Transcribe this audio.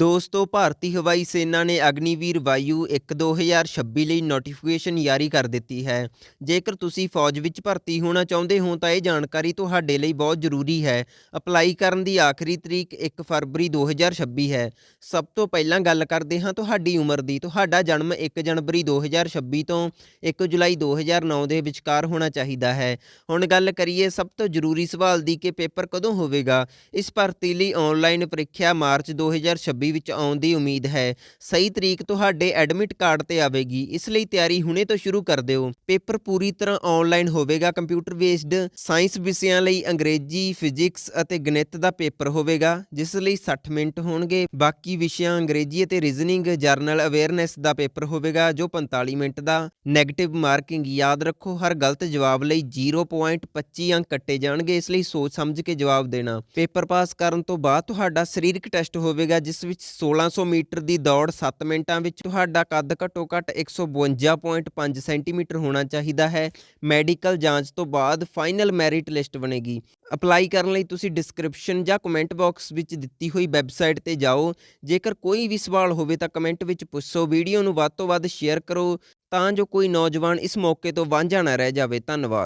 ਦੋਸਤੋ, ਭਾਰਤੀ ਹਵਾਈ ਸੈਨਾ ਨੇ ਅਗਨੀਵੀਰ ਵਾਯੂ 1 2026 ਲਈ ਨੋਟੀਫਿਕੇਸ਼ਨ ਜਾਰੀ ਕਰ ਦਿੱਤੀ ਹੈ। ਜੇਕਰ ਤੁਸੀਂ ਫੌਜ ਵਿੱਚ ਭਰਤੀ ਹੋਣਾ ਚਾਹੁੰਦੇ ਹੋ, ਤਾਂ ਇਹ ਜਾਣਕਾਰੀ ਤੁਹਾਡੇ ਲਈ ਬਹੁਤ ਜ਼ਰੂਰੀ ਹੈ। ਅਪਲਾਈ ਕਰਨ ਦੀ ਆਖਰੀ ਤਰੀਕ 1 ਫਰਵਰੀ 2026 ਹੈ। ਸਭ ਤੋਂ ਪਹਿਲਾਂ ਗੱਲ ਕਰਦੇ ਹਾਂ ਤੁਹਾਡੀ ਉਮਰ ਦੀ। ਤੁਹਾਡਾ ਜਨਮ 1 ਜਨਵਰੀ 2026 ਤੋਂ 1 ਜੁਲਾਈ 2009 ਦੇ ਵਿਚਕਾਰ ਹੋਣਾ ਚਾਹੀਦਾ ਹੈ। ਹੁਣ ਗੱਲ ਕਰੀਏ, ਸਭ ਤੋਂ ਜ਼ਰੂਰੀ ਸਵਾਲ ਦੀ ਕਿ ਪੇਪਰ ਕਦੋਂ ਹੋਵੇਗਾ? ਇਸ ਭਰਤੀ ਲਈ ਆਨਲਾਈਨ ਪ੍ਰੀਖਿਆ ਮਾਰਚ 2026 ਵਿੱਚ ਆਉਣ ਦੀ ਉਮੀਦ ਹੈ। ਸਹੀ ਤਰੀਕ ਤੁਹਾਡੇ ਐਡਮਿਟ ਕਾਰਡ ਤੇ ਆਵੇਗੀ। ਇਸ ਲਈ ਤਿਆਰੀ ਹੁਣੇ ਤੋਂ ਸ਼ੁਰੂ ਕਰ ਦਿਓ। ਪੇਪਰ ਪੂਰੀ ਤਰ੍ਹਾਂ ਆਨਲਾਈਨ ਹੋਵੇਗਾ। ਕੰਪਿਊਟਰ ਬੇਸਡ ਸਾਇੰਸ ਵਿਸ਼ਿਆਂ ਲਈ ਅੰਗਰੇਜ਼ੀ, ਫਿਜ਼ਿਕਸ ਅਤੇ ਗਣਿਤ ਦਾ ਪੇਪਰ ਹੋਵੇਗਾ, ਜਿਸ ਲਈ 60 ਮਿੰਟ ਹੋਣਗੇ। ਬਾਕੀ ਵਿਸ਼ਿਆਂ ਅੰਗਰੇਜ਼ੀ ਅਤੇ ਰੀਜ਼ਨਿੰਗ, ਜਰਨਲ ਅਵੇਅਰਨੈਸ ਦਾ ਪੇਪਰ ਹੋਵੇਗਾ, ਜੋ 45 ਮਿੰਟ ਦਾ। 네ਗੇਟਿਵ ਮਾਰਕਿੰਗ ਯਾਦ ਰੱਖੋ। ਹਰ ਗਲਤ ਜਵਾਬ ਲਈ 0.25 ਅੰਕ ਕੱਟੇ ਜਾਣਗੇ, ਇਸ ਲਈ ਸੋਚ ਸਮਝ ਕੇ ਜਵਾਬ ਦੇਣਾ। ਪੇਪਰ ਪਾਸ ਕਰਨ ਤੋਂ ਬਾਅਦ ਤੁਹਾਡਾ ਸਰੀਰਕ ਟੈਸਟ ਹੋਵੇਗਾ, ਜਿਸ ਵਿੱਚ ਵਿੱਚ 1600 ਮੀਟਰ ਦੀ ਦੌੜ 7 ਮਿੰਟਾਂ ਵਿੱਚ ਤੁਹਾਡਾ ਕੱਦ ਘੱਟੋ ਘੱਟ 152.5 ਸੈਂਟੀਮੀਟਰ ਹੋਣਾ ਚਾਹੀਦਾ ਹੈ। ਮੈਡੀਕਲ ਜਾਂਚ ਤੋਂ ਬਾਅਦ ਫਾਈਨਲ ਮੈਰਿਟ ਲਿਸਟ ਬਣੇਗੀ। ਅਪਲਾਈ ਕਰਨ ਲਈ ਤੁਸੀਂ ਡਿਸਕ੍ਰਿਪਸ਼ਨ ਜਾਂ ਕਮੈਂਟ ਬਾਕਸ ਵਿੱਚ ਦਿੱਤੀ ਹੋਈ ਵੈਬਸਾਈਟ ਤੇ ਜਾਓ। ਜੇਕਰ ਕੋਈ ਵੀ ਸਵਾਲ ਹੋਵੇ ਤਾਂ ਕਮੈਂਟ ਵਿੱਚ ਪੁੱਛੋ। ਵੀਡੀਓ ਨੂੰ ਵੱਧ ਤੋਂ ਵੱਧ ਸ਼ੇਅਰ ਕਰੋ ਤਾਂ ਜੋ ਕੋਈ ਨੌਜਵਾਨ ਇਸ ਮੌਕੇ ਤੋਂ ਵਾਂਝਾ ਨਾ ਰਹਿ ਜਾਵੇ। ਧੰਨਵਾਦ।